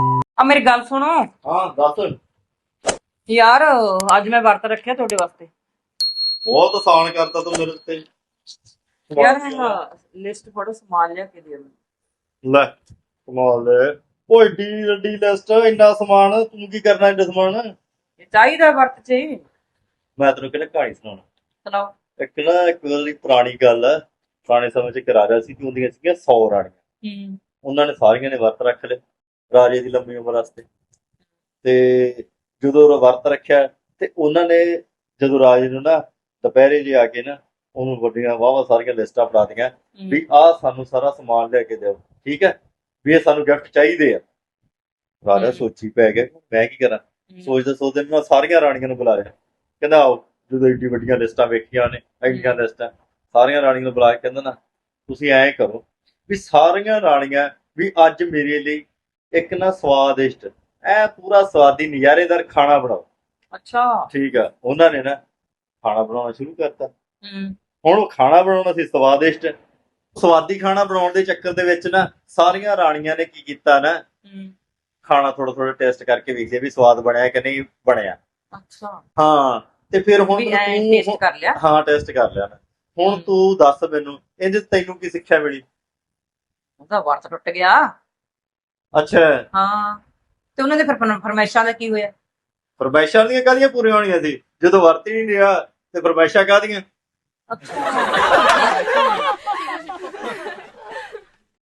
ਆ ਮੇਰੀ ਗੱਲ ਸੁਣੋ। ਹਾਂ ਦੱਸ। ਯਾਰ ਅੱਜ ਮੈਂ ਵਰਤ ਰੱਖਿਆ ਤੁਹਾਡੇ ਵਾਸਤੇ। ਬਹੁਤ ਆਸਾਨ ਕਰਤਾ ਤੂੰ ਮੇਰੇ ਉੱਤੇ। ਯਾਰ ਲਿਸਟ ਫੜੋ ਸਮਾਨ ਲਿਆ ਕੇ ਦੇ ਲੈ ਕਮਾਲ ਹੈ ਓਏ ਡੀ ਡੀ ਲਿਸਟ ਇੰਨਾ ਸਮਾਨ ਤੂੰ ਕੀ ਕਰਨਾ ਇੰਨਾ ਸਮਾਨ? ਇਹ ਚਾਹੀਦਾ ਵਰਤ ਚ। ਮੈਂ ਤੈਨੂੰ ਕਿਹੜਾ ਕਹਾਣੀ ਸੁਣਾਉਣਾ। ਸੁਣਾਓ। ਇੱਕ ਨਾ ਇੱਕ ਵਾਰੀ ਪੁਰਾਣੀ ਗੱਲ ਹੈ ਪੁਰਾਣੇ ਸਮੇਂ 'ਚ ਇੱਕ ਰਾਜਾ ਸੀ ਕਿ ਉਹਦੀਆਂ ਸੀਗੀਆਂ 100 ਰਾਣੀਆਂ। ਹੂੰ। ਉਹਨਾਂ ਨੇ ਸਾਰੀਆਂ ਨੇ ਵਰਤ ਰੱਖ ਲਏ। ਰਾਜੇ ਦੀ ਲੰਮੀ ਉਮਰ ਵਾਸਤੇ। ਤੇ ਜਦੋਂ ਉਹ ਵਰਤ ਰੱਖਿਆ ਤੇ ਉਹਨਾਂ ਨੇ ਜਦੋਂ ਰਾਜੇ ਨੂੰ ਨਾ ਦੁਪਹਿਰੇ ਜੇ ਆ ਕੇ ਨਾ ਉਹਨੂੰ ਵੱਡੀਆਂ ਵਾਵਾ ਸਾਰੀਆਂ ਲਿਸਟਾਂ ਫੜਾ ਦਿੱਤੀਆਂ ਵੀ ਆਹ ਸਾਨੂੰ ਸਾਰਾ ਸਮਾਨ ਲੈ ਕੇ ਦਿਓ ਠੀਕ ਹੈ? ਵੀ ਇਹ ਸਾਨੂੰ ਗਿਫਟ ਚਾਹੀਦੇ ਆ। ਰਾਜਾ। ਸੋਚੀ ਪੈ ਗਿਆ ਮੈਂ ਕੀ ਕਰਾਂ? ਸੋਚਦੇ ਸੋਚਦੇ ਮੈਂ ਸਾਰੀਆਂ ਰਾਣੀਆਂ ਨੂੰ ਬੁਲਾ ਲਿਆ। ਕਹਿੰਦਾ ਆਓ ਜਦੋਂ ਏਡੀ ਵੱਡੀਆਂ ਲਿਸਟਾਂ ਵੇਖੀਆਂ ਨੇ ਐਡੀਆਂ ਲਿਸਟਾਂ ਸਾਰੀਆਂ ਰਾਣੀਆਂ ਨੂੰ ਬੁਲਾ ਕੇ ਕਹਿੰਦਾ ਨਾ ਤੁਸੀਂ ਐਂ ਕਰੋ ਵੀ ਸਾਰੀਆਂ ਰਾਣੀਆਂ ਵੀ ਅੱਜ ਮੇਰੇ ਲਈ ਇੱਕ ਨਾ ਸਵਾਦਿਸ਼ਟ ਐ ਪੂਰਾ ਸਵਾਦੀ ਨਜ਼ਾਰੇਦਾਰ ਖਾਣਾ ਬਣਾਓ। ਅੱਛਾ। ਠੀਕ ਆ ਉਹਨਾਂ ਨੇ ਨਾ ਖਾਣਾ ਬਣਾਉਣਾ ਸ਼ੁਰੂ ਕਰਤਾ। ਹੂੰ। ਹੁਣ ਉਹ ਖਾਣਾ ਬਣਾਉਣਾ ਸੀ ਸਵਾਦਿਸ਼ਟ ਸਵਾਦੀ ਖਾਣਾ ਬਣਾਉਣ ਦੇ ਚੱਕਰ ਦੇ ਵਿੱਚ ਨਾ ਸਾਰੀਆਂ ਰਾਣੀਆਂ ਨੇ ਕੀ ਕੀਤਾ ਨਾ ਹੂੰ। ਖਾਣਾ ਥੋੜਾ ਥੋੜਾ ਟੈਸਟ ਕਰਕੇ ਵੇਖਿਆ ਵੀ ਸਵਾਦ ਬਣਿਆ ਕਿ ਨਹੀਂ ਬਣਿਆ। ਅੱਛਾ। ਹਾਂ ਤੇ ਫਿਰ ਹੁਣ ਵੀ ਐ ਤੂੰ- ਟੇਸਟ ਕਰ ਲਿਆ? ਹਾਂ ਟੈਸਟ ਕਰ ਲਿਆ। ਮੈਂ ਹੁਣ। ਤੂੰ ਦੱਸ ਮੈਨੂੰ ਇਹਦੇ ਤੈਨੂੰ ਕੀ ਸਿੱਖਿਆ ਮਿਲੀ? ਉਹਦਾ ਵਰਤ ਟੁੱਟ ਗਿਆ। ਅੱਛਾ। ਹਾਂ। ਤੇ ਉਹਨਾਂ ਦੇ ਫਿਰ ਫਰਮ- ਫਰਮਾਇਸ਼ਾਂ ਦਾ ਕੀ ਹੋਇਆ? ਫਰਮਾਇਸ਼ਾਂ ਦੀਆਂ ਕਾਹਦੀਆਂ ਪੂਰੀਆਂ ਹੋਣੀਆਂ ਸੀ? ਜਦੋਂ ਵਰਤ ਹੀ ਨਹੀਂ ਰਿਹਾ ਤੇ ਫਰਮਾਇਸ਼ਾਂ ਕਾਹਦੀਆਂ? ਅੱਛਾ।